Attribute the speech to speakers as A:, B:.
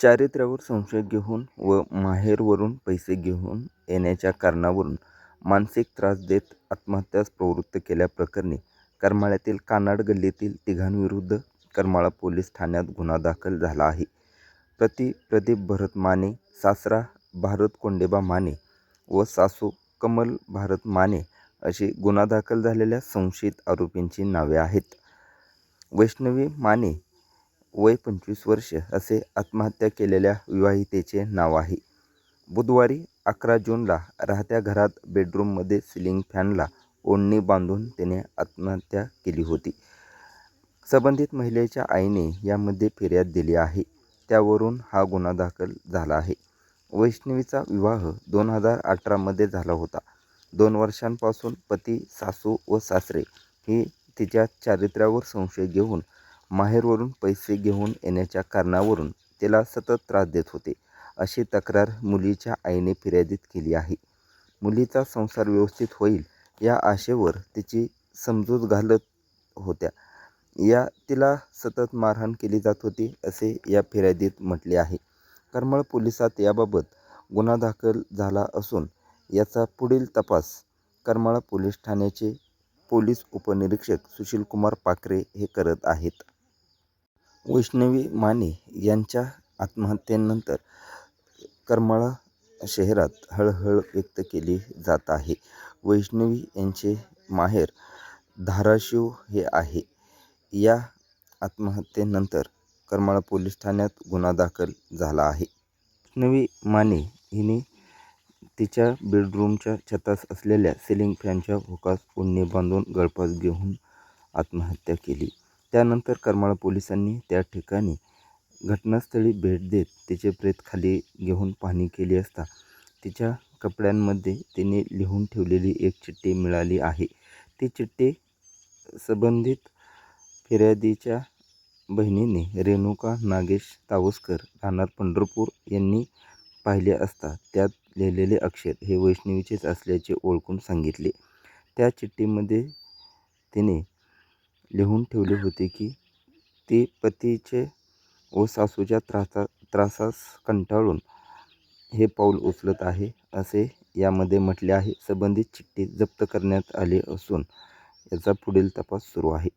A: चारित्र्यावर संशय घेऊन व माहेरवरून पैसे घेऊन येण्याच्या कारणावरून मानसिक त्रास देत आत्महत्यास प्रवृत्त केल्याप्रकरणी करमाळ्यातील कानाड गल्लीतील तिघांविरुद्ध करमाळा पोलीस ठाण्यात गुन्हा दाखल झाला आहे. प्रति प्रदीप भरत माने, सासरा भारत कोंडेबा माने व सासू कमल भारत माने अशी गुन्हा दाखल झालेल्या संशयित आरोपींची नावे आहेत. वैष्णवी माने वय पंचवीस वर्ष असे आत्महत्या केलेल्या विवाहितेचे नाव आहे. बुधवारी अकरा जूनला राहत्या घरात बेडरूममध्ये सिलिंग फॅनला ओढणी बांधून तिने आत्महत्या केली होती. संबंधित महिलेच्या आईने यामध्ये फिर्याद दिली आहे. त्यावरून हा गुन्हा दाखल झाला आहे. वैष्णवीचा विवाह दोन हजार अठरामध्ये झाला होता. दोन वर्षांपासून पती, सासू व सासरे ही तिच्या चारित्र्यावर संशय घेऊन माहेरवरून पैसे घेऊन येण्याच्या कारणावरून तिला सतत त्रास देत होते, अशी तक्रार मुलीच्या आईने फिर्यादीत केली आहे. मुलीचा संसार व्यवस्थित होईल या आशेवर तिची समजूत घालत होत्या. या तिला सतत मारहाण केली जात होती, असे या फिर्यादीत म्हटले आहे. करमळ पोलिसात याबाबत गुन्हा दाखल झाला असून याचा पुढील तपास करमाळा पोलीस ठाण्याचे पोलीस उपनिरीक्षक सुशीलकुमार पाखरे हे करत आहेत. वैष्णवी माने यांच्या आत्महत्येनंतर करमाळा शहरात हळहळ व्यक्त केली जात आहे. वैष्णवी यांचे माहेर धाराशिव हे आहे. या आत्महत्येनंतर करमाळा पोलीस ठाण्यात गुन्हा दाखल झाला आहे. वैष्णवी माने हिने तिच्या बेडरूमच्या छतास असलेल्या सिलिंग फॅनच्या हुकास ओढणी बांधून गळफास घेऊन आत्महत्या केली. त्यानंतर करमाळा पोलिसांनी त्या ठिकाणी घटनास्थळी भेट देत तिचे प्रेत खाली घेऊन पाहणी केली असता तिच्या कपड्यांमध्ये तिने लिहून ठेवलेली एक चिठ्ठी मिळाली आहे. ती चिठ्ठी संबंधित फिर्यादीच्या बहिणीने रेणुका नागेश तावसकर राहणार पंढरपूर यांनी पाहिले असता त्यात लिहिलेले अक्षर हे वैष्णवीचेच असल्याचे ओळखून सांगितले. त्या चिठ्ठीमध्ये तिने लिहून ठेवले होते की ती पतीचे व सासूच्या त्रासा त्रासास कंटाळून हे पाऊल उचलत आहे, असे यामध्ये म्हटले आहे. संबंधित चिठ्ठी जप्त करण्यात आली असून याचा पुढील तपास सुरू आहे.